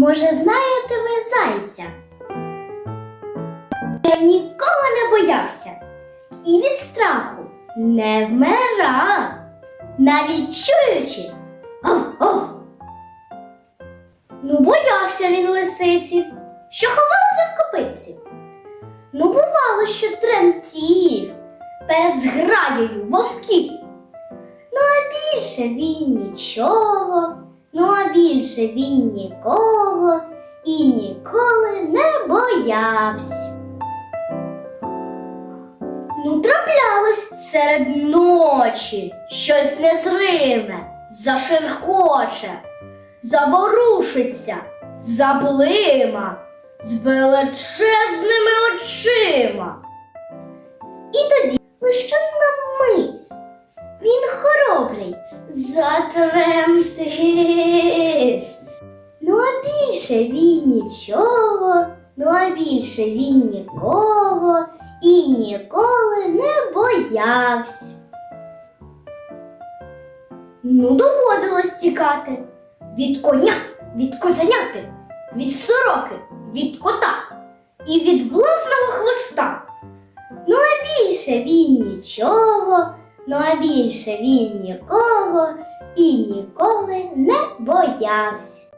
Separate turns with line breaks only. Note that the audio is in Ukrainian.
Може, знаєте ви зайця? Що ніколи не боявся і від страху не вмирав, навіть чуючи. Ов-ов. Ну, боявся він лисиці, що ховалася в копиці. Ну, бувало, що тремтів перед зграєю вовків. Ну, а більше він нічого, ну а більше він нікого і ніколи не боявся. Ну, траплялось серед ночі щось незриме, зашерхоче, заворушиться, заблима з величезними очима. І тоді лише на мить він хоробрий затремтить. Більше він нічого, ну а більше він нікого і ніколи не боявся. Ну, доводилось тікати від коня, від козеняти, від сороки, від кота і від власного хвоста. Ну, а більше він нічого, ну а більше він нікого і ніколи не боявся.